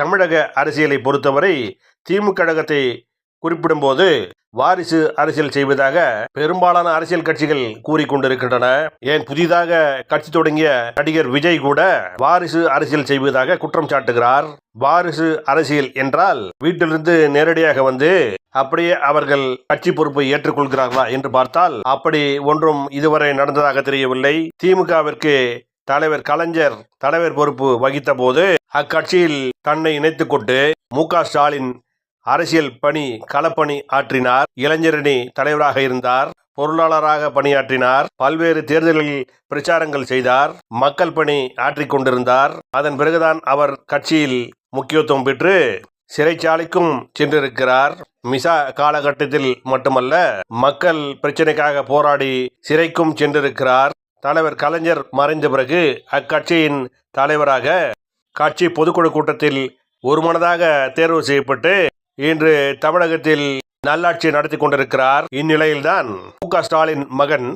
தமிழக அரசியலை பொறுத்தவரை திமுக கழகத்தை குறிப்பிடும்போது வாரிசு அரசியல் செய்வதாக பெரும்பாலான அரசியல் கட்சிகள் கூறிக்கொண்டிருக்கின்றன. ஏன் புதிதாக கட்சி தொடங்கிய நடிகர் விஜய் கூட வாரிசு அரசியல் செய்வதாக குற்றம் சாட்டுகிறார். வாரிசு அரசியல் என்றால் வீட்டிலிருந்து நேரடியாக வந்து அப்படியே அவர்கள் கட்சி பொறுப்பை ஏற்றுக்கொள்கிறார்களா என்று பார்த்தால் அப்படி ஒன்றும் இதுவரை நடந்ததாக தெரியவில்லை. திமுகவிற்கு தலைவர் கலைஞர் தலைவர் பொறுப்பு வகித்த போது அக்கட்சியில் தன்னை இணைத்துக் கொண்டு மு க ஸ்டாலின் அரசியல் பணி களப்பணி ஆற்றினார். இளைஞரணி தலைவராக இருந்தார். பொருளாளராக பணியாற்றினார். பல்வேறு தேர்தல்களில் பிரச்சாரங்கள் செய்தார். மக்கள் பணி ஆற்றிக் கொண்டிருந்தார். அதன் பிறகுதான் அவர் கட்சியில் முக்கியத்துவம் பெற்று சிறைச்சாலைக்கும் சென்றிருக்கிறார். மிசா காலகட்டத்தில் மட்டுமல்ல மக்கள் பிரச்சனைக்காக போராடி சிறைக்கும் சென்றிருக்கிறார். தலைவர் கலைஞர் மறைந்த பிறகு அக்கட்சியின் தலைவராக கட்சி பொதுக்குழு கூட்டத்தில் ஒருமனதாக தேர்வு செய்யப்பட்டு இன்று தமிழகத்தில் நல்லாட்சி நடத்தி கொண்டிருக்கிறார். இந்நிலையில்தான் மு க ஸ்டாலின் மகன்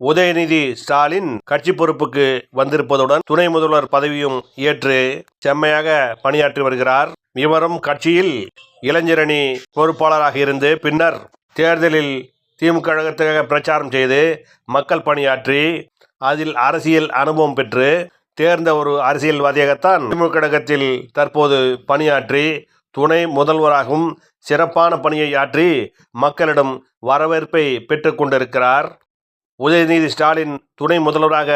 உதயநிதி ஸ்டாலின் கட்சி பொறுப்புக்கு வந்திருப்பதுடன் துணை முதல்வர் பதவியும் ஏற்று செம்மையாக பணியாற்றி வருகிறார். இவரும் கட்சியில் இளைஞரணி பொறுப்பாளராக இருந்து பின்னர் தேர்தலில் திமுக கழகத்துக்காக பிரச்சாரம் செய்து மக்கள் பணியாற்றி அதில் அரசியல் அனுபவம் பெற்று தேர்ந்த ஒரு அரசியல்வாதியாகத்தான் திமுக கழகத்தில் தற்போது பணியாற்றி துணை முதல்வராகவும் சிறப்பான பணியை ஆற்றி மக்களிடம் வரவேற்பை பெற்றுக்கொண்டிருக்கிறார் உதயநிதி ஸ்டாலின் துணை முதல்வராக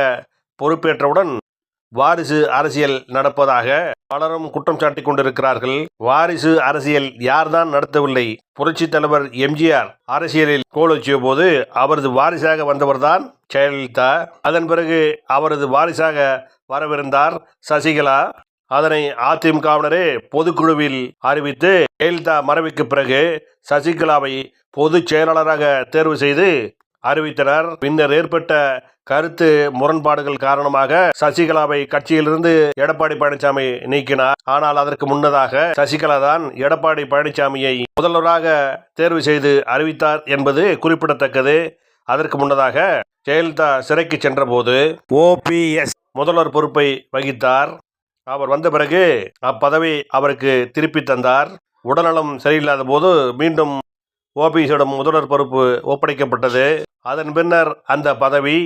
பொறுப்பேற்றவுடன் வாரிசு அரசியல் நடப்பதாக பலரும் குற்றம் சாட்டி கொண்டிருக்கிறார்கள். வாரிசு அரசியல் யார்தான் நடத்தவில்லை? புரட்சி தலைவர் எம்ஜிஆர் அரசியலில் கோல் வச்சிய போது அவரது வாரிசாக வந்தவர்தான் ஜெயலலிதா. அதன் பிறகு அவரது வாரிசாக வரவிருந்தார் சசிகலா. அதனை அதிமுகவினரே பொதுக்குழுவில் அறிவித்து ஜெயலலிதா மறைவுக்கு பிறகு சசிகலாவை பொதுச் செயலாளராக தேர்வு செய்து அறிவித்தனர். பின்னர் ஏற்பட்ட கருத்து முரண்பாடுகள் காரணமாக சசிகலாவை கட்சியிலிருந்து எடப்பாடி பழனிசாமி நீக்கினார். ஆனால் அதற்கு முன்னதாக சசிகலா தான் எடப்பாடி பழனிசாமியை முதல்வராக தேர்வு செய்து அறிவித்தார் என்பது குறிப்பிடத்தக்கது. அதற்கு முன்னதாக ஜெயலலிதா சிறைக்கு சென்றபோது ஓபிஎஸ் முதல்வர் பொறுப்பை வகித்தார். அவர் வந்த பிறகு அப்பதவி அவருக்கு திருப்பி தந்தார். உடல்நலம் சரியில்லாத போது மீண்டும் ஓபிஎஸிடம் முதல்வர் பொறுப்பு ஒப்படைக்கப்பட்டது. அதன் பின்னர் அந்த பதவி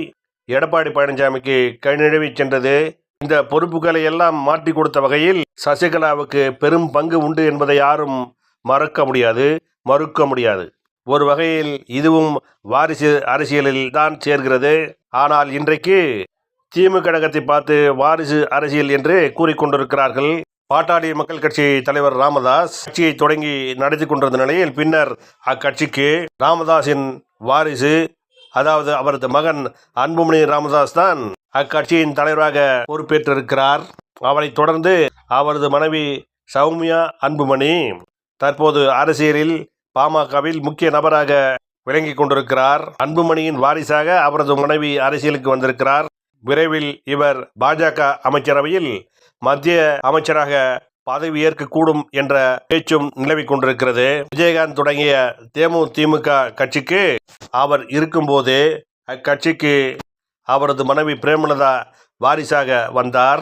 எடப்பாடி பழனிசாமிக்கு கைநழுவி சென்றது. இந்த பொறுப்புகளை எல்லாம் மாற்றி கொடுத்த வகையில் சசிகலாவுக்கு பெரும் பங்கு உண்டு என்பதை யாரும் மறக்க முடியாது மறுக்க முடியாது. ஒரு வகையில் இதுவும் வாரிசு அரசியலில் தான் சேர்கிறது. ஆனால் இன்றைக்கு திமுக கழகத்தை பார்த்து வாரிசு அரசியல் என்று கூறிக்கொண்டிருக்கிறார்கள் பாட்டாளி மக்கள் கட்சி தலைவர் ராமதாஸ் கட்சியை தொடங்கி நடத்தி கொண்டிருந்த நிலையில் பின்னர் அக்கட்சிக்கு ராமதாஸின் வாரிசு அதாவது அவரது மகன் அன்புமணி ராமதாஸ் தான் அக்கட்சியின் தலைவராக பொறுப்பேற்றிருக்கிறார். அவரைத் தொடர்ந்து அவரது மனைவி சௌமியா அன்புமணி தற்போது அரசியலில் பாமகவில் முக்கிய நபராக விளங்கி கொண்டிருக்கிறார். அன்புமணியின் வாரிசாக அவரது மனைவி அரசியலுக்கு வந்திருக்கிறார். விரைவில் இவர் பாஜக அமைச்சரவையில் மத்திய அமைச்சராக பதவி ஏற்கக்கூடும் என்ற பேச்சும் நிலவிக் கொண்டிருக்கிறது. விஜயகாந்த் தொடங்கிய தேமுதிமுக கட்சிக்கு அவர் இருக்கும்போது அக்கட்சிக்கு அவரது மனைவி பிரேமலதா வாரிசாக வந்தார்.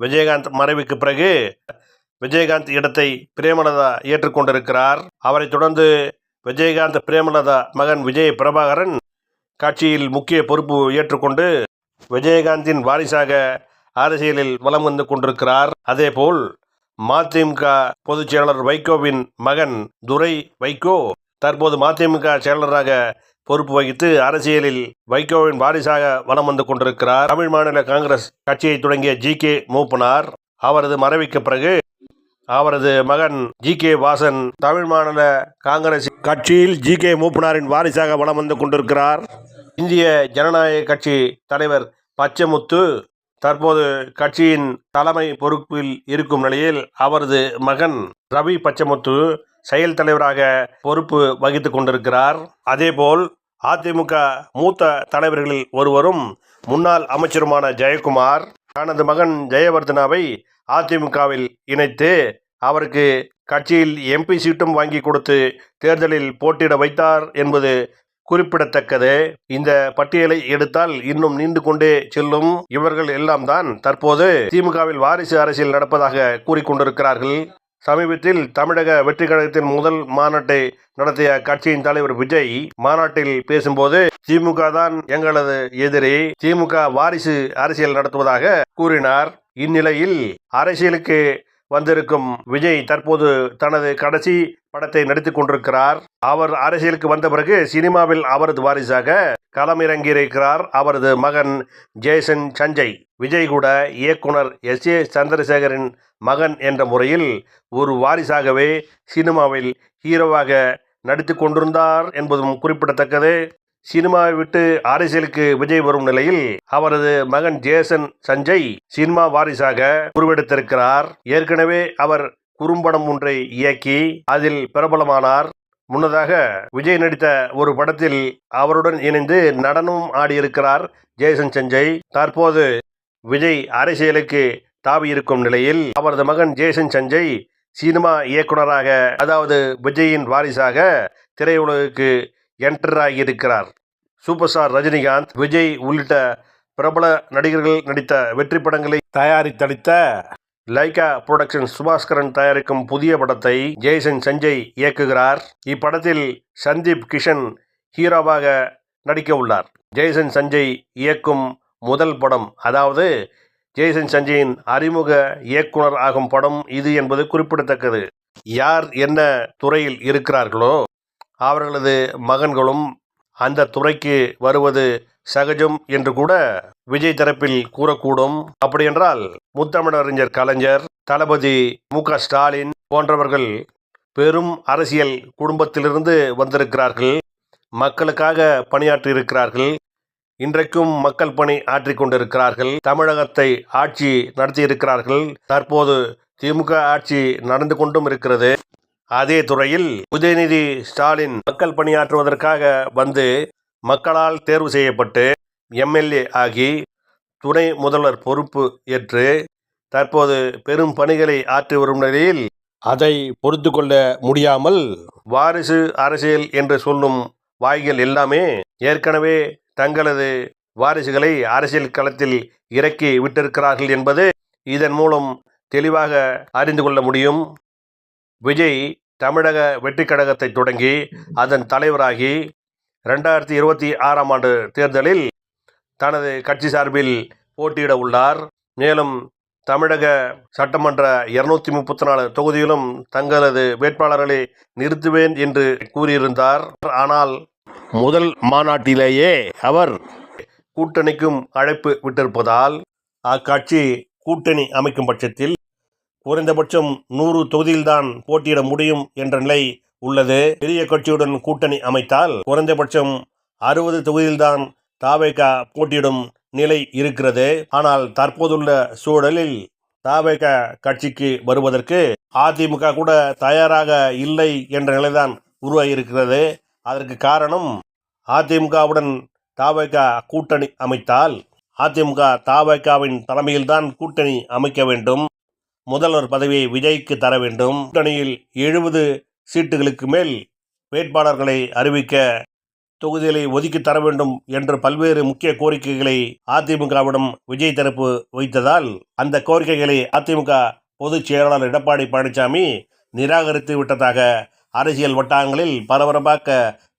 விஜயகாந்த் மறைவுக்கு பிறகு விஜயகாந்த் இடத்தை பிரேமலதா ஏற்றுக்கொண்டிருக்கிறார் அவரை தொடர்ந்து விஜயகாந்த் பிரேமலதா மகன் விஜய் பிரபாகரன் கட்சியில் முக்கிய பொறுப்பு ஏற்றுக்கொண்டு விஜயகாந்தின் வாரிசாக அரசியலில் வலம் வந்து கொண்டிருக்கிறார். அதேபோல் மதிமுக பொதுச் செயலாளர் வைகோவின் மகன் துரை வைகோ தற்போது மதிமுக செயலாளராக பொறுப்பு வகித்து அரசியலில் வைகோவின் வாரிசாக வலம் வந்து கொண்டிருக்கிறார். தமிழ் மாநில காங்கிரஸ் கட்சியை தொடங்கிய ஜி கே மூப்பனார் அவரது மறைவுக்கு பிறகு அவரது மகன் ஜி கே வாசன் தமிழ் மாநில காங்கிரஸ் கட்சியில் ஜி கே மூப்பனாரின் வாரிசாக வலம் வந்து கொண்டிருக்கிறார். இந்திய ஜனநாயக கட்சி தலைவர் பச்சமுத்து தற்போது கட்சியின் தலைமை பொறுப்பில் இருக்கும் நிலையில் அவரது மகன் ரவி பச்சமுத்து செயல் தலைவராக பொறுப்பு வகித்து கொண்டிருக்கிறார். அதேபோல் அதிமுக மூத்த தலைவர்களில் ஒருவரும் முன்னாள் அமைச்சருமான ஜெயக்குமார் தனது மகன் ஜெயவர்தனாவை அதிமுகவில் இணைத்து அவருக்கு கட்சியில் எம்பி சீட்டும் வாங்கி கொடுத்து தேர்தலில் போட்டியிட வைத்தார் என்பது குறிப்பிடத்தக்கது. இந்த பட்டியலை எடுத்தால் இன்னும் நீண்டு கொண்டே செல்லும் இவர்கள் எல்லாம் தான் தற்போது திமுகவில் வாரிசு அரசியல் நடப்பதாக கூறிக்கொண்டிருக்கிறார்கள். சமீபத்தில் தமிழக வெற்றி கழகத்தின் முதல் மாநாட்டை நடத்திய கட்சியின் தலைவர் விஜய் மாநாட்டில் பேசும்போது திமுக தான் எங்களது எதிரி. திமுக வாரிசு அரசியல் நடத்துவதாக கூறினார். இந்நிலையில் அரசியலுக்கு வந்திருக்கும் விஜய் தற்போது தனது கடைசி படத்தை நடித்துக் கொண்டிருக்கிறார். அவர் அரசியலுக்கு வந்த பிறகு சினிமாவில் அவரது வாரிசாக களமிறங்கியிருக்கிறார். அவரது மகன் ஜேசன் சஞ்சய் விஜய் கூட இயக்குனர் எஸ் ஏ சந்திரசேகரின் மகன் என்ற முறையில் ஒரு வாரிசாகவே சினிமாவில் ஹீரோவாக நடித்து கொண்டிருந்தார் என்பதும் குறிப்பிடத்தக்கது. சினிமாவை விட்டு அரசியலுக்கு விஜய் வரும் நிலையில் அவரது மகன் ஜேசன் சஞ்சய் சினிமா வாரிசாக உருவெடுத்திருக்கிறார். ஏற்கனவே அவர் குறும்படம் ஒன்றை இயக்கி அதில் பிரபலமானார். முன்னதாக விஜய் நடித்த ஒரு படத்தில் அவருடன் இணைந்து நடனமும் ஆடியிருக்கிறார் ஜெயசன் சஞ்சய். தற்போது விஜய் அரசியலுக்கு தாவி இருக்கும் நிலையில் அவரது மகன் ஜெயசன் சஞ்சய் சினிமா இயக்குனராக அதாவது விஜயின் வாரிசாக திரையுலகுக்கு என்டர் ஆகியிருக்கிறார். சூப்பர் ஸ்டார் ரஜினிகாந்த் விஜய் உள்ளிட்ட பிரபல நடிகர்கள் நடித்த வெற்றி படங்களை தயாரித்தளித்த லைகா புரொடக்ஷன் சுபாஸ்கரன் தயாரிக்கும் புதிய படத்தை ஜெய்சன் சஞ்சய் இயக்குகிறார். இப்படத்தில் சந்தீப் கிஷன் ஹீரோவாக நடிக்க உள்ளார். ஜெய்சன் சஞ்சய் இயக்கும் முதல் படம் அதாவது ஜெய்சன் சஞ்சயின் அறிமுக இயக்குனர் ஆகும் படம் இது என்பது குறிப்பிடத்தக்கது. யார் என்ன துறையில் இருக்கிறார்களோ அவர்களது மகன்களும் அந்த துறைக்கு வருவது சகஜம் என்று கூட விஜய் தரப்பில் கூறக்கூடும். அப்படியென்றால் முத்தமிழறிஞர் கலைஞர் தளபதி மு ஸ்டாலின் போன்றவர்கள் பெரும் அரசியல் குடும்பத்திலிருந்து வந்திருக்கிறார்கள். மக்களுக்காக பணியாற்றியிருக்கிறார்கள். இன்றைக்கும் மக்கள் பணி ஆற்றிக் கொண்டிருக்கிறார்கள். தமிழகத்தை ஆட்சி நடத்தியிருக்கிறார்கள். தற்போது திமுக ஆட்சி நடந்து கொண்டும் இருக்கிறது. அதே துறையில் உதயநிதி ஸ்டாலின் மக்கள் பணியாற்றுவதற்காக வந்து மக்களால் தேர்வு செய்யப்பட்டு எம்எல்ஏ ஆகி துணை முதல்வர் பொறுப்பு ஏற்று தற்போது பெரும் பணிகளை ஆற்றி வரும் நிலையில் அதை பொறுத்து கொள்ள முடியாமல் வாரிசு அரசியல் என்று சொல்லும் வாய்கள் எல்லாமே ஏற்கனவே தங்களது வாரிசுகளை அரசியல் களத்தில் இறக்கி விட்டிருக்கிறார்கள் என்பது இதன் மூலம் தெளிவாக அறிந்து கொள்ள முடியும். விஜய் தமிழக வெற்றி கழகத்தை தொடங்கி அதன் தலைவராகி ரெண்டாயிரத்தி இருபத்தி ஆறாம் ஆண்டு தேர்தலில் தனது கட்சி சார்பில் போட்டியிட உள்ளார். மேலும் தமிழக சட்டமன்ற இருநூத்தி முப்பத்தி நாலு தொகுதியிலும் தங்களது வேட்பாளர்களை நிறுத்துவேன் என்று கூறியிருந்தார். ஆனால் முதல் மாநாட்டிலேயே அவர் கூட்டணிக்கும் அழைப்பு விட்டிருப்பதால் அக்கட்சி கூட்டணி அமைக்கும் பட்சத்தில் குறைந்தபட்சம் நூறு தொகுதியில்தான் போட்டியிட முடியும் என்ற நிலை உள்ளது. பெரிய கட்சியுடன் கூட்டணி அமைத்தால் குறைந்தபட்சம் அறுபது தொகுதியில்தான் தாவேகா போட்டியிடும் நிலை இருக்கிறது. ஆனால் தற்போதுள்ள சூழலில் தாவேக கட்சிக்கு வருவதற்கு அதிமுக கூட தயாராக இல்லை என்ற நிலைதான் உருவாகியிருக்கிறது. அதற்கு காரணம் அதிமுகவுடன் தாவேக கூட்டணி அமைத்தால் அதிமுக தாவேகாவின் தலைமையில்தான் கூட்டணி அமைக்க வேண்டும். முதல்வர் பதவியை விஜய்க்கு தர வேண்டும். கூட்டணியில் எழுபது சீட்டுகளுக்கு மேல் வேட்பாளர்களை அறிவிக்க தொகுதிகளை ஒதுக்கி தர வேண்டும் என்று பல்வேறு முக்கிய கோரிக்கைகளை அதிமுகவிடம் விஜய் தரப்பு வைத்ததால் அந்த கோரிக்கைகளை அதிமுக பொதுச் செயலாளர் எடப்பாடி பழனிசாமி நிராகரித்து விட்டதாக அரசியல் வட்டாரங்களில் பரபரப்பாக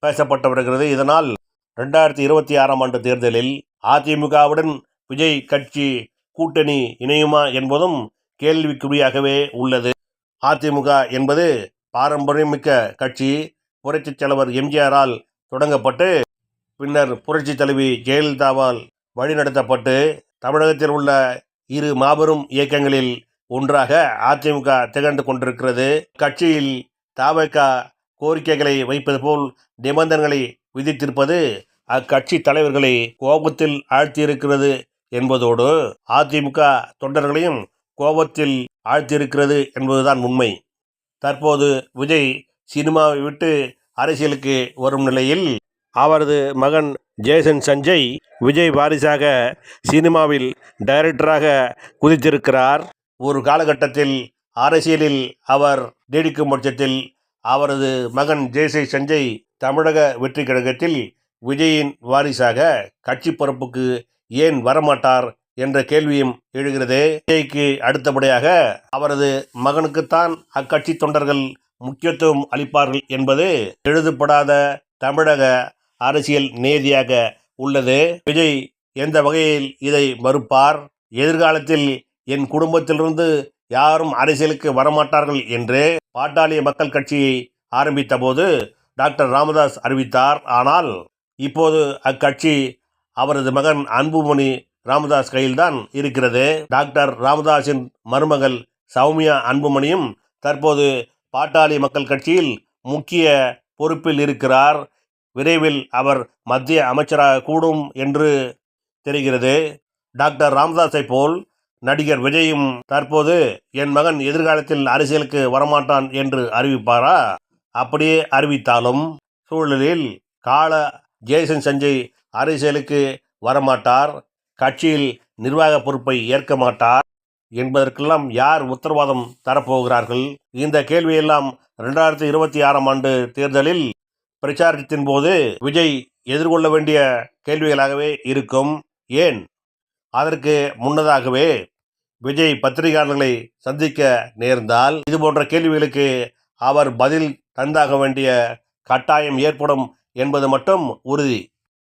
பேசப்பட்டு வருகிறது. இதனால் ரெண்டாயிரத்தி இருபத்தி ஆறாம் ஆண்டு தேர்தலில் அதிமுகவுடன் விஜய் கட்சி கூட்டணி இணையுமா என்பதும் கேள்விக்குறியாகவே உள்ளது. அதிமுக என்பது பாரம்பரியமிக்க கட்சி. புரட்சித் தலைவர் எம்ஜிஆரால் தொடங்கப்பட்டு பின்னர் புரட்சி தலைவி ஜெயலலிதாவால் வழிநடத்தப்பட்டு தமிழகத்தில் உள்ள இரு மாபெரும் இயக்கங்களில் ஒன்றாக அதிமுக திகழ்ந்து கொண்டிருக்கிறது. கட்சியில் தாவக கோரிக்கைகளை வைப்பது போல் நிபந்தனைகளை விதித்திருப்பது அக்கட்சி தலைவர்களை கோபத்தில் ஆழ்த்தியிருக்கிறது என்பதோடு அதிமுக தொண்டர்களையும் கோபத்தில் ஆழ்த்தியிருக்கிறது என்பதுதான் உண்மை. தற்போது விஜய் சினிமாவை விட்டு அரசியலுக்கு வரும் நிலையில் அவரது மகன் ஜேசன் சஞ்சய் விஜய் வாரிசாக சினிமாவில் டைரக்டராக குதித்திருக்கிறார். ஒரு காலகட்டத்தில் அரசியலில் அவர் நீடிக்கும் பட்சத்தில் அவரது மகன் ஜெய்சை சஞ்சய் தமிழக வெற்றி கழகத்தில் விஜயின் வாரிசாக கட்சி பொறுப்புக்கு ஏன் வரமாட்டார் என்ற கேள்வியும் எழுகிறது. விஜய்க்கு அடுத்தபடியாக அவரது மகனுக்குத்தான் அக்கட்சி தொண்டர்கள் முக்கியத்துவம் அளிப்பார்கள் என்பது எழுதப்படாத தமிழக அரசியல் நேதியாக உள்ளது. விஜய் எந்த வகையில் இதை மறுப்பார்? எதிர்காலத்தில் என் குடும்பத்திலிருந்து யாரும் அரசியலுக்கு வரமாட்டார்கள் என்று பாட்டாளி மக்கள் கட்சியை ஆரம்பித்த போது டாக்டர் ராமதாஸ் அறிவித்தார். ஆனால் இப்போது அக்கட்சி அவரது மகன் அன்புமணி ராமதாஸ் கையில்தான் இருக்கிறது. டாக்டர் ராமதாஸின் மருமகள் சௌமியா அன்புமணியும் தற்போது பாட்டாளி மக்கள் கட்சியில் முக்கிய பொறுப்பில் இருக்கிறார். விரைவில் அவர் மத்திய அமைச்சராக கூடும் என்று தெரிகிறது. டாக்டர் ராமதாஸை போல் நடிகர் விஜயும் தற்போது என் மகன் எதிர்காலத்தில் அரசியலுக்கு வரமாட்டான் என்று அறிவிப்பாரா? அப்படியே அறிவித்தாலும் சூழலில் கால ஜேசன் சஞ்சய் அரசியலுக்கு வரமாட்டார். கட்சியில் நிர்வாக பொறுப்பை ஏற்க மாட்டார். என்பதற்கெல்லாம் யார் உத்தரவாதம் தரப்போகிறார்கள்? இந்த கேள்வியெல்லாம் ரெண்டாயிரத்தி இருபத்தி ஆறாம் ஆண்டு தேர்தலில் பிரச்சாரத்தின் போது விஜய் எதிர்கொள்ள வேண்டிய கேள்விகளாகவே இருக்கும். ஏன்? அதற்கு முன்னதாகவே விஜய் பத்திரிகையாளர்களை சந்திக்க நேர்ந்தால் இது போன்ற கேள்விகளுக்கு அவர் பதில் தந்தாக வேண்டிய கட்டாயம் ஏற்படும் என்பது மட்டும் உறுதி.